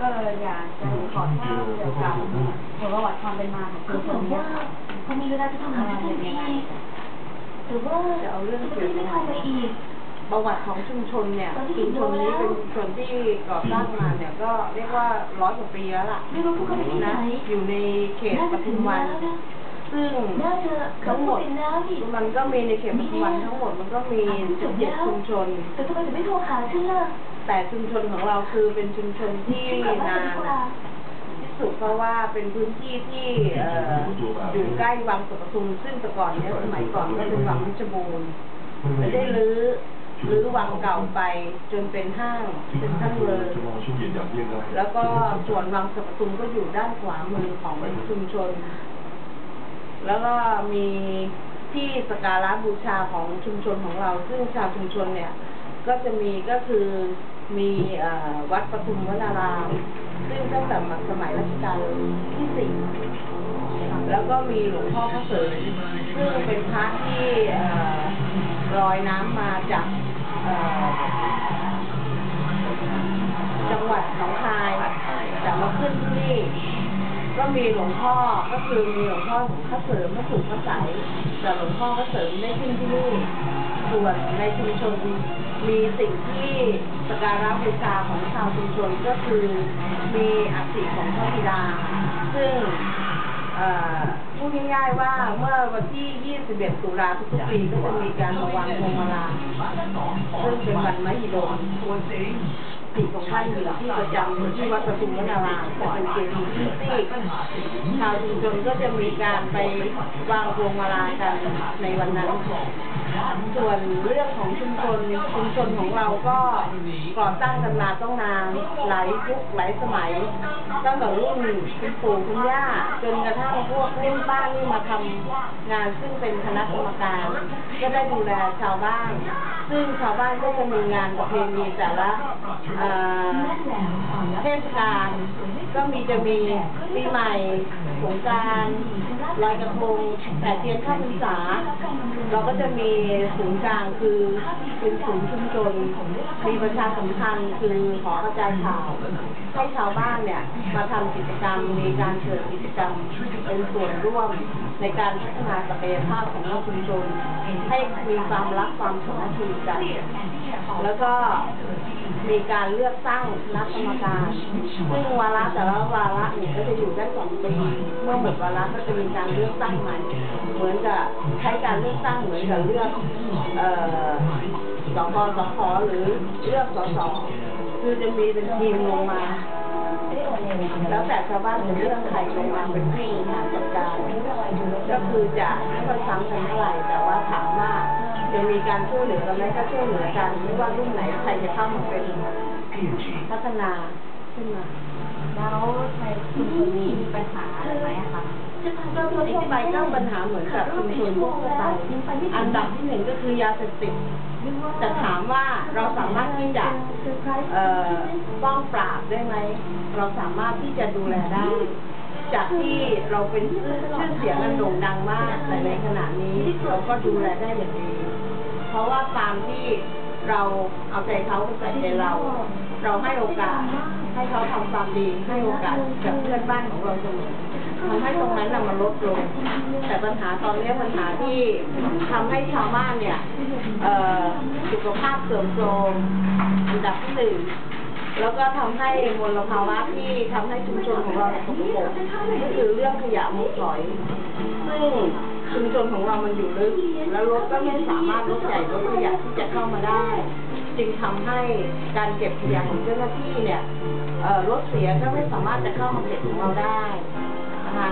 เอออยากจะขอทราบเกี่ยวกับประวัติความเป็นมาของชุมชนเนี่ยเขามีเวลาจะทำงานทันทีหรือว่าจะเอาเรื่องเกี่ยวกับไปอีกประวัติของชุมชนเนี่ยชุมชนนี้เป็นชุมชนที่ก่อตั้างมาเนี่ยก็เรียกว่าร้อยกว่าปีแล้วล่ะไม่รู้พวกเขาไปที่ไหนนะอยู่ในเขตปทุมวัน ซึ่งทั้งหมดมันก็มีในเขตปทุมวันทั้งหมดมันก็มี17ชุมชนแต่ทำไมถึงไม่โทรหาฉันล่ะ แต่ชุมชนของเราคือเป็นชุมชนที่นานที่สุดเพราะว่าเป็นพื้นที่ที่เอ่ออยู่ใกล้วังสุปทุมซึ่งแต่ก่อนเนี้ยสมัยก่อนก็เป็นวังเพชรบูรณ์ไม่ได้รื้อรื้อวังเก่าไปจนเป็นห้างเป็นท่านเลยแล้วก็ส่วนวังสุปทุมก็อยู่ด้านขวามือของชุมชน แล้วก็มีที่สกการะบูชาของชุมชนของเรา ซึ่งชาวชุมชนเนี่ยก็จะมีก็คือ มีวัดปทุมวนารามซึ่งตั้งแต่สมัยรัชกาลที่สี่แล้วก็มีหลวงพ่อพระเสริญซึ่งเป็นพระที่เอ่อลอยน้ำมาจากจังหวัดหนองคายแต่มาขึ้นที่นี่ ก็มีหลวงพ่อก็คือมีหลวงพ่อพระเสริมพระสุขพระใสแต่หลวงพ่อพระเสริมได้ขึ้นที่นี่ส่วนในชุมชนมีสิ่งที่สการะบูชาของชาวชุมชนก็คือมีอัฐิของพระบิดา ซึ่งอ่อพูดง่ายๆว่าเมื่อวันที่ 21 ตุลาทุกๆปีก็จะมีการมาวางพวงมาลาซึ่งเป็นวันมหิดล สิ่งของท่านอยู่ที่ประจำอยู่ที่วัดประทุมวนารามเป็นเจดีย์ที่ซีชาวชุมชนก็จะมีการไปวางพวงมาลากันในวันนั้น ส่วนเรื่องของชุมชนชุมชนของเราก็ก่อตั้งกันมาต้องนานหลายยุคหลายสมัย ตั้งแต่รุ่นคุณปู่คุณย่าจนกระทั่งพวกรุ่นป้านี่มาทำงานซึ่งเป็นคณะกรรมการก็ได้ดูแลชาวบ้าน ซึ่งชาวบ้านก็จะมีงานประเพณีแต่ละ เทศกาลก็มีจะมีปีใหม่สงกรารลอยกระทงแต่เทียนข้าพรรษา เราก็จะมีศูนย์กลางคือเป็นศูนย์ชุมชน มีประชาสัมพันธ์คือขอกระจายข่าว ให้ชาวบ้านเนี่ยมาทำกิจกรรมมีการเกิดกิจกรรมเป็นส่วนร่วมในการพัฒนาศักยภาพของชุมชนให้มีความรักความสามัคคีกัน แล้วก็ มีการเลือกตั้งคณะกรรมการซึ่งวาระแต่ละวาระเนี่ยก็จะอยู่ได้สองปีเมื่อหมดวาระก็จะมีการเลือกตั้งใหม่ เหมือนกับใช้การเลือกตั้งเหมือนกับเลือกเอ่อสกสคหรือเลือกสสคือจะมีเป็นทีมลงมา แล้วแต่ชาวบ้านจะเลือกใครลงมาเป็นผู้บริหารจัดการก็คือจะไม่ค่อยซ้ำกันเท่าไหร่แต่ว่าถามว่า จะมีการช่วยเหลือกันไหมก็ช่วยเหลือกันไม่ว่ารุ่นไหนใครจะเข้ามาเป็นพัฒนาขึ้นมา แล้วในชุมชนนี้มีปัญหาอะไรไหมอะคะก็ทั่วๆไปก็ปัญหาเหมือนกับชุมชนทั่วไปอันดับที่หนึ่งก็คือยาเสพติดแต่ถามว่าเราสามารถที่จะเอ่อป้องปราบได้ไหม เราสามารถที่จะดูแลได้ จากที่เราเป็นชื่อเสียงอันโด่งดังมากแต่ในขณะนี้เราก็ดูแลได้อย่างดี เพราะว่าความที่เราเอาใจเขาใส่ใจเรา เราให้โอกาส ให้เขาทำความดีให้โอกาสกับเพื่อนบ้านของเราเสมอทำให้ตรงนั้นน่ะมันลดลง แต่ปัญหาตอนนี้ปัญหาที่ทำให้ชาวบ้านเนี่ยเอสุขภาพเสื่อมโทรมอันดับที่หนึ่งแล้วก็ทำให้มลภาวะที่ทำให้ชุมชนของเราสกปรกก็คือเรื่องขยะมูลฝอย ซึ่ง ชุมชนของเรามันอยู่ลึก แล้วรถก็ไม่สามารถรถใหญ่รถขยะที่จะเข้ามาได้ จึงทำให้การเก็บขยะของเจ้าหน้าที่เนี่ยเอรถเสียก็ไม่สามารถจะเข้ามาเก็บของเราได้นะคะ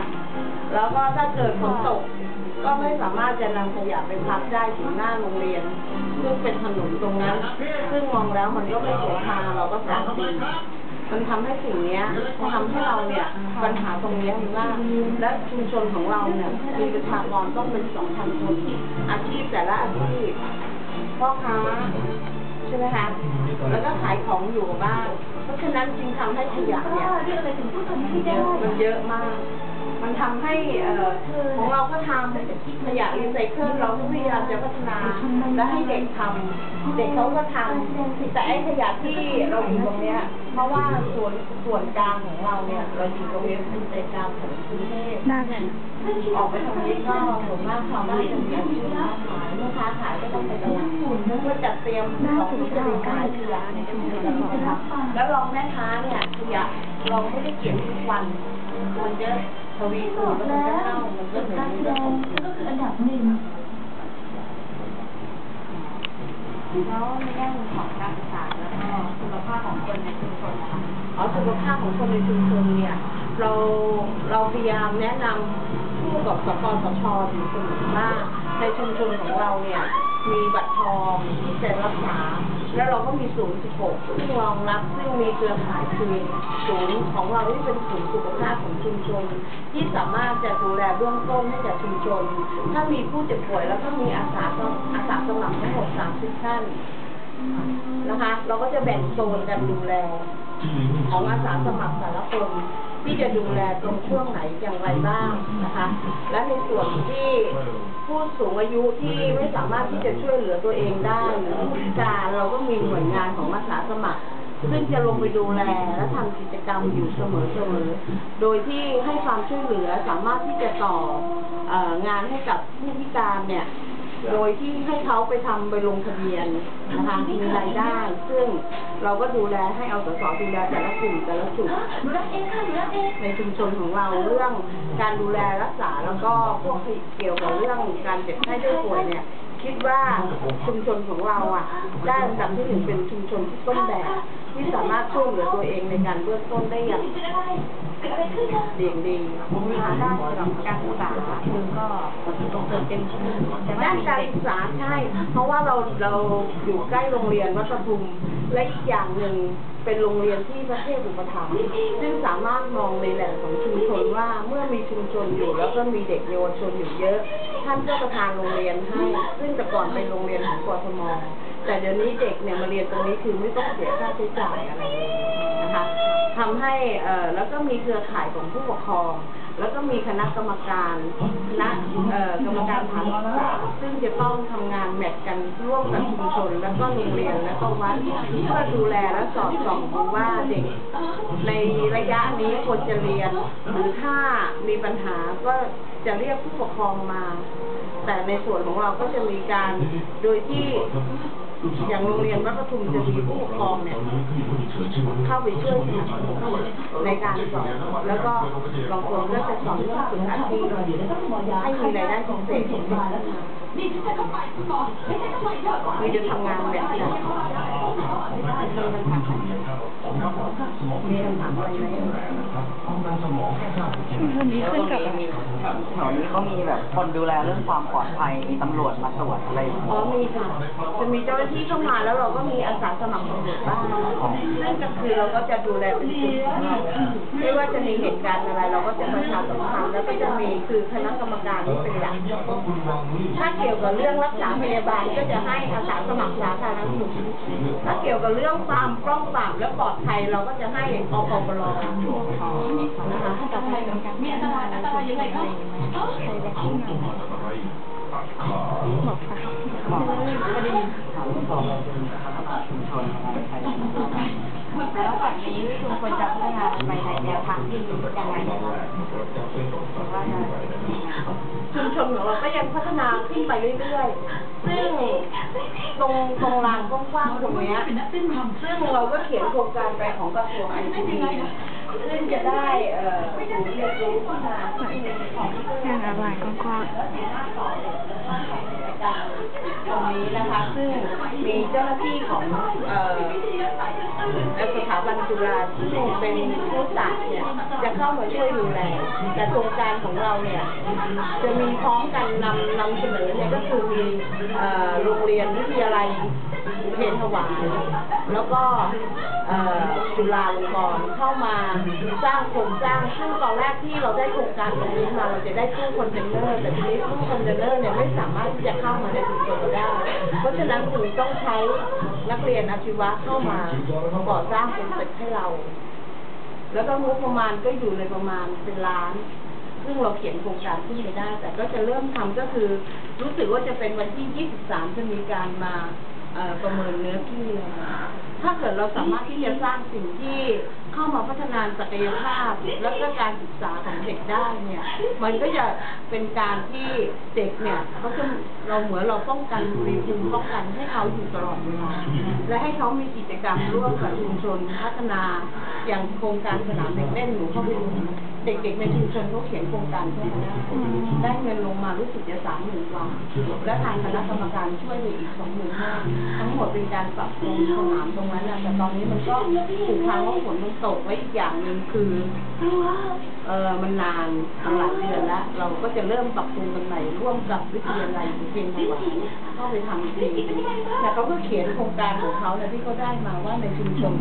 แล้วก็ถ้าเกิดฝนตกก็ไม่สามารถจะนำขยะไปพักได้ถึงหน้าโรงเรียน ซึ่งเป็นถนนตรงนั้น ซึ่งมองแล้วมันก็ไม่สวยงามเราก็สามดี มันทำให้สิ่งเนี้ยทำให้เราเนี่ยปัญหาตรงเนี้ยมันมาและชุมชนของเราเนี่ยมีประชากรต้องเป็นสองพันคนอาชีพแต่ละอาชีพพ่อค้าใช่ไหมคะแล้วก็ขายของอยู่บ้างเพราะฉะนั้นจึงทำให้ขยะเนี่ยเรื่องอะไรถึงพูดคำนี้ไม่เยได้อะมันเยอะมาก มันทำให้เอ่อของเราก็ทำขยะรีไซเคิลเราก็พยายามจะพัฒนาและให้เด็กทำเด็กเขาก็ทำแต่ไอ้ขยะที่เราอยู่ตรงเนี้ย เพราะว่าส่วนส่วนกลางของเราเนี่ยเราอยู่ตรงนี้เป็นใจกลางของกรุงเทพน่าจะออกไปทางนี้ก็ส่วนมากชาวบ้านจะมีอาชีพค้าขายเมื่อค้าขายก็ต้องไปตลาดเพื่อจัดเตรียมของที่จะไปขายขยะในชุมชนนะคะแล้วรองแม่ค้าเนี่ยขยะเราไม่ได้เก็บทุกวัน มันจะทวีคูณแล้วมันจะเข้ามันก็เหมือนการแสเรื่ดองงก็คืออันดับหนึ่งแล้วในแง่มุมของการศึกษาแล้วก็สุขภาพของคนในชุมชนนะคะอ๋อสุขภาพของคนในชุมชนเนี่ย เราเราพยายามแนะนำผู้กับสปสชอยู่เสมอว่าในชุมชนของเราเนี่ยมีบัตรทองที่จะรักษา แล้วเราก็มีศูนย์16ซึ่งรองรับซึ่งมีเครือข่ายคือศูนย์ของเราที่เป็นศูนย์สุขภาพของชุมชน ที่สามารถจะดูแลเบื้องต้นให้แก่ชุมชน ถ้ามีผู้เจ็บป่วยแล้วก็มีอาสาสมัครอาสาสมัครทั้งหมด30ท่านนะคะ เราก็จะแบ่งโซนกันดูแลของอาสาสมัครแต่ละคน ที่จะดูแลตรงช่วงไหนอย่างไรบ้างนะคะ และในส่วนที่ผู้สูงอายุที่ไม่สามารถที่จะช่วยเหลือตัวเองได้หรือผู้พิการเราก็มีหน่วยงานของอาสาสมัคร ซึ่งจะลงไปดูแลและทำกิจกรรมอยู่เสมอๆ โดยที่ให้ความช่วยเหลือสามารถที่จะต่ออองานให้กับผู้พิการเนี่ย โดยที่ให้เขาไปทำไปลงทะเบียนนะคะมีรายได้ ซึ่งเราก็ดูแลให้เอาสสดูแลแต่ละกลุ่มแต่ละจุด หนูรับเองค่ะหนูรับเองในชุมชนของเราเรื่องการดูแลรักษาแล้วก็พวกเกี่ยวกับเรื่องการเจ็บไข้ได้ป่วยเนี่ย คิดว่าชุมชนของเราอะได้อันดับที่หนึ่งเป็นชุมชนที่ต้นแบบ ที่สามารถช่วยเหลือตัวเองในการเบื้องต้นได้อย่าง จะได้ เดอะไรขึ้นะเด่นดีมีทางด้านเกี่ยวกับการศึกษาคือก็ส่งเสริมเต็มที่จะได้านการศึกษาใช่ เพราะว่าเราเราอยู่ใกล้โรงเรียนวัดประทุมและอีกอย่างหนึ่งเป็นโรงเรียนที่พระเทพอุปถัมภ์ซึ่งสามารถมองในแหล่งของชุมชนว่าเมื่อมีชุมชนอยู่แล้วก็มีเด็กเยาวชนอยู่เยอะ ท่านก็ประทานโรงเรียนให้ ซึ่งแต่ก่อนเป็นโรงเรียนของกทมแต่เดี๋ยวนี้เด็กเนี่ยมาเรียนตรงนี้คือไม่ต้องเสียค่าใช้จ่ายอะไรนะคะ ทำให้แล้วก็มีเครือข่ายของผู้ปกครอง แล้วก็มีคณะกรรมการคณะกรรมการฐานศึกษาซึ่งจะต้องทำงานแมทกันร่วมกับชุมชน แล้วก็โรงเรียนแล้วก็วัดเพื่อดูแลและสอดส่องดูว่าเด็กในระยะนี้ควรจะเรียน หรือถ้ามีปัญหาก็จะเรียกผู้ปกครองมา แต่ในส่วนของเราก็จะมีการโดยที่ อย่างโรงเรียนวัดประทุมจะมีผู้ปกครองเนี่ยเข้าไปช่วยสนับสนุนในการสอนแล้วก็บางคนก็จะสอนเรื่องฝึกอาชีพให้มีรายได้พิเศษของเด็กนี่ฉันจะเข้าไปคุณหมอไม่ใช่เข้าไปเยอะกว่ามีจะทำงานแบบนี้มีคำถามอะไรไหม วันนี้ขึ้นกับอะไรแถวนี้เขามีแบบคนดูแลเรื่องความปลอดภัย มีตำรวจมาตรวจอะไรอย่างอ๋อเงี้ยมีค่ะ จะมีเจ้าหน้าที่เข้ามาแล้วเราก็มีอาสาสมัครตำรวจบ้างซึ่งก็คือเราก็จะดูแลเป็นกลุ่มของเราไม่ว่าจะมีเหตุการณ์อะไร เราก็จะประชาสัมพันธ์แล้วก็จะมีคือคณะกรรมการที่เป็นหลักถ้าเกี่ยวกับเรื่องรักษาพยาบาลก็จะให้อาสาสมัครสาธารณสุขถ้าเกี่ยวกับเรื่องความป้องปรามและปลอดภัยเราก็จะให้อปปรนะคะแต่ใครเหมือนกันมีอันตรายอันตรายยังไงครับบอกค่ะบอกก็ได้ยินข่าวที่บอกเราเป็นพัฒนาชุมชนนะครับใครแล้วจากนี้ชุมชนจะพัฒนาไปในแนวทางที่ยังไงนะคะชุมชนของเราก็ยังพัฒนาขึ้นไปเรื่อยๆ ซึ่งตรงตรงลานกว้างๆตรงเนี้ยซึ่งเราก็เขียนโครงการไปของกระทรวงไอที ซึ่งจะได้เอ่อศูนย์เรียนรู้พัฒนาที่มีของงานอะไรกว้างตรงนี้นะคะ ซึ่งมีเจ้าหน้าที่ของเอ่อสถาบันจุฬาซึ่เป็นผู้ศาสตร์เนี่ยจะเข้ามาช่วยดูแลแต่โครงการของเราเนี่ยจะมีพร้อมกันนำนำเสนอเนี่ยก็คือมีเอ่อโรงเรียนวิทยาลัย เทรนถวายแล้วก็จุฬาลงกรณ์เข้ามาสร้างโครงสร้างซึ่งตอนแรกที่เราได้โครงการตรงนี้มาเราจะได้ตู้คอนเทนเนอร์แต่ทีนี้ตู้คอนเทนเนอร์เนี่ยไม่สามารถที่จะเข้ามาในชุมชนได้ เพราะฉะนั้นถึงต้องใช้นักเรียนอาชีวะเข้ามาก่อสร้างเป็นตึกให้เรา แล้วก็งบประมาณก็อยู่ในประมาณเป็นล้านซึ่งเราเขียนโครงการขึ้นไปได้ แต่ก็จะเริ่มทำก็คือ รู้สึกว่าจะเป็นวันที่ 23 จะมีการมา อ่อประเมินเนื้อที่เลยนะถ้าเกิดเราสามารถที่จะสร้างสิ่งที่เข้ามาพัฒนาศักยภาพ แล้วก็การศึกษาของเด็กได้เนี่ย มันก็จะเป็นการที่เด็กเนี่ยเขาจะเราเหมือนเราป้องกันมีภูมิป้องกันให้เขาอยู่ตลอดเวลาและให้เขามีกิจกรรมร่วมกับชุมชนพัฒนาอย่างโครงการสนามเด็กเล่นหนูเข้าไปดู เด็กๆในชุมชนเขาเขียนโครงการขึ้นมาได้ได้เงินลงมารู้สึกจะสามหมื่นกว่า และทางคณะกรรมการช่วยออีกสองหมื่นห้าทั้งหมดเป็นการปรับปรุงสนามตรงนั้นนะแต่ตอนนี้มันก็ถูกทางว่าฝนมันตกไว้อีกอย่างหนึ่งคือ เออมันนานมันหลายเดือนแล้ว เราก็จะเริ่มปรับปรุงกันใหม่ร่วมกับวิทยาลัยเพียงจังหวัดเข้าไปทำจริงแต่เขาก็เขียนโครงการของเขาเนี่ยที่เขาได้มาว่าในชุมชน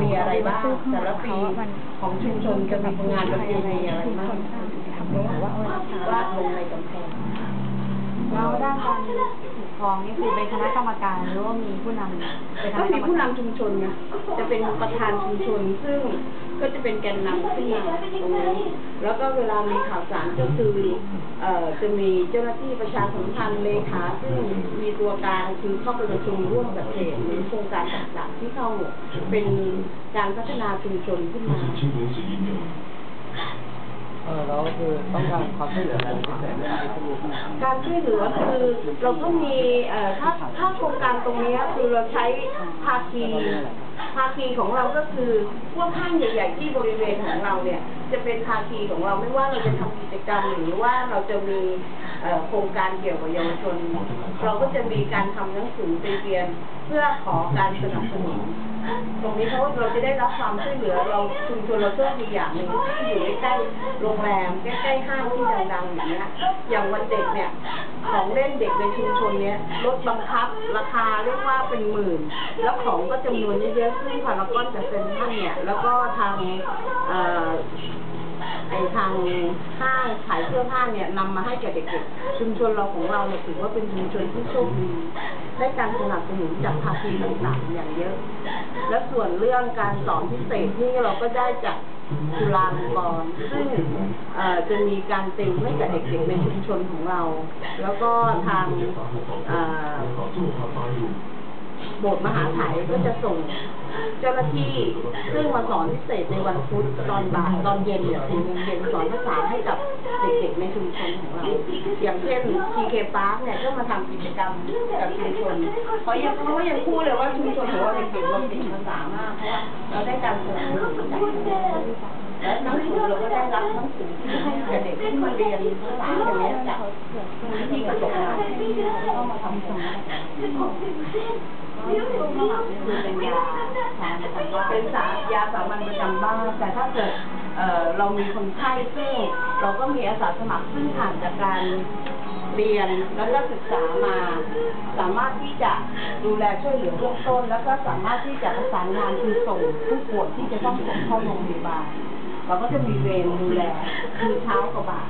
มีอะไรบ้างแต่ละปีของชุมชนจะมีงานประเพณีอะไรบ้างหรือว่าเอาไว้รักษาลงในกำแพงแล้วด้านการ ครองนี่คือเป็นคณะกรรมการหรือว่ามีผู้นำเป็นคก็ณะกรมีรมผู้การนำชุมชนไงจะเป็นประธานชุมชน ซึ่งก็จะเป็นแกนนำขึ้นมาตรงนี้แล้วก็เวลามีข่าวสารก็คือเอ่อจะมีเจ้าหน้าที่ประชาสัมพันธ์เลขาซึ่งมีตัวกลางคือเข้าไปประชุมร่วมกับเขตหรือโครงการต่างๆที่เข้าเป็นการพัฒนาชุมชนขึ้นมาเออแล้วคือต้องการความช่วยเหลืออะไรพิเศษไหมครับที่รู้ การช่วยเหลือคือเราก็มีถ้าถ้าโครงการตรงนี้คือเราใช้ภาคีภาคีของเราก็คือพวกห้างใหญ่ ๆ ที่บริเวณของเราเนี่ย จะเป็นภาคีของเราไม่ว่าเราจะทำกิจกรรมหรือว่าเราจะมีโครงการเกี่ยวกับเยาวชน เราก็จะมีการทำหนังสือไปเรียนเพื่อขอการสนับสนุน ตรงนี้เพราะว่าเราจะได้รับความช่วยเหลือเราชุมชนเราโชคดีอย่างหนึ่งที่อยู่ใกล้ๆโรงแรมใกล้ๆห้างที่ดังๆอย่างเงี้ยอย่างวันเด็กเนี่ยของเล่นเด็กในชุมชนเนี้ยลดบังคับราคาเรียกว่าเป็นหมื่น แล้วของก็จำนวนเยอะๆซึ่งพารากอนกับเซ็นทรัลเนี่ยแล้วก็ทางเอ่อ ไอทางห้างขายเสื้อผ้าเนี่ยนำมาให้แก่เด็กๆชุมชนเราของเราเนี่ยถือว่าเป็นชุมชนที่โชคดีได้การสนับสนุนจากภาคีต่างๆอย่างเยอะ และส่วนเรื่องการสอนพิเศษนี่เราก็ได้จากจุฬาลงกรณ์ซึ่งเอ่อจะมีการติวให้กับเด็กๆในชุมชนของเรา แล้วก็ทางเอ่อ โบสถ์มหาไถก็จะส่งเจ้าหน้าที่ซึ่งมาสอนพิเศษในวันพุธตอนบ่ายตอนเย็นเนี่ยสี่โมงเย็นสอนภาษาให้กับเด็กๆในชุมชนของเรา อย่างเช่น TK Park เนี่ยก็มาทำกิจกรรมกับชุมชนเขายังเขาก็ยังพูดเลยว่าชุมชนของเราเด็กๆเราเก่งภาษามากเพราะว่าเราได้การสนับสนุนจากและหนังสือเราก็ได้รับหนังสือที่ให้กับเด็กที่มาเรียนภาษาอย่างนี้จากที่กระทรวงการเข้ามาทำสอนยาสมัญประจำบ้านเป็นสายาสามัญประจำบ้าน แต่ถ้าเกิดเรามีคนไข้ซึ่งเราก็มีอาสาสมัครซึ่งผ่านจากการเรียนแล้วก็ศึกษามา สามารถที่จะดูแลช่วยเหลือเบื้องต้น แล้วก็สามารถที่จะประสานงานคือส่งผู้ป่วยที่จะต้องส่งเข้าโรงพยาบาลเราก็จะมีเวรดูแลคือเช้ากับบ่าย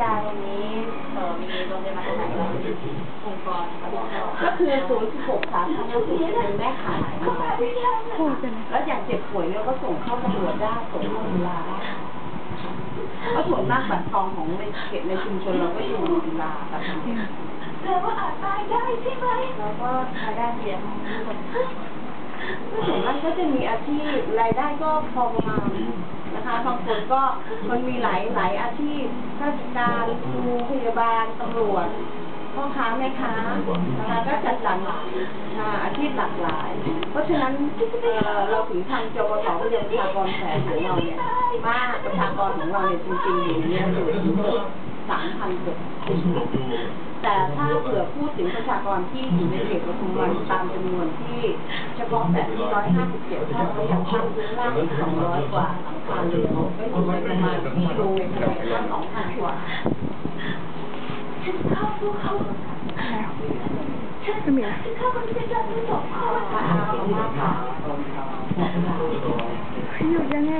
ยาตรงนี้เอ่อมีโรงพยาบาลไหนบ้างองค์กรรับผิดชอบก็คือศูนย์สิบหกสาธารณสุขเป็นแม่ขายมาพูดกันแล้วอย่างเจ็บป่วยเนี่ยก็ส่งเข้าตำรวจได้ส่งเข้าจุฬาได้เพราะส่วนมากบัตรทองของในเขตในชุมชนเราก็อยู่ในจุฬาแบบนี้แล้วก็รายได้เสียทั้งหมดส่วนมากก็จะมีอาชีพรายได้ก็พอประมาณ นะคะบางคนก็มันมีหลายหลายอาชีพข้าราชการครูพยาบาลตำรวจ พ่อค้าแม่ค้านะคะก็จัดสรรอาอาชีพหลากหลาย เพราะฉะนั้นเราถึงทำจวสพยประชากรแสนของเราเนี่ยมากประชากรของเราเนี่ยจริงๆอยู่เนี่ยอยู่ที่สามพันเกือบแต่ถ้าเผื่อพูดถึงประชากรที่อยู่ในเขตปทุมวันตามจำนวนที่เฉพาะแต่ที่ร้อยห้าสิบเจ็ดห้องก็ยังตั้งพื้นล่างสองร้อยกว่าหลังคาเรือนก็อยู่ในประมาณที่โรงเรียนละสองพันกว่า แล้วไ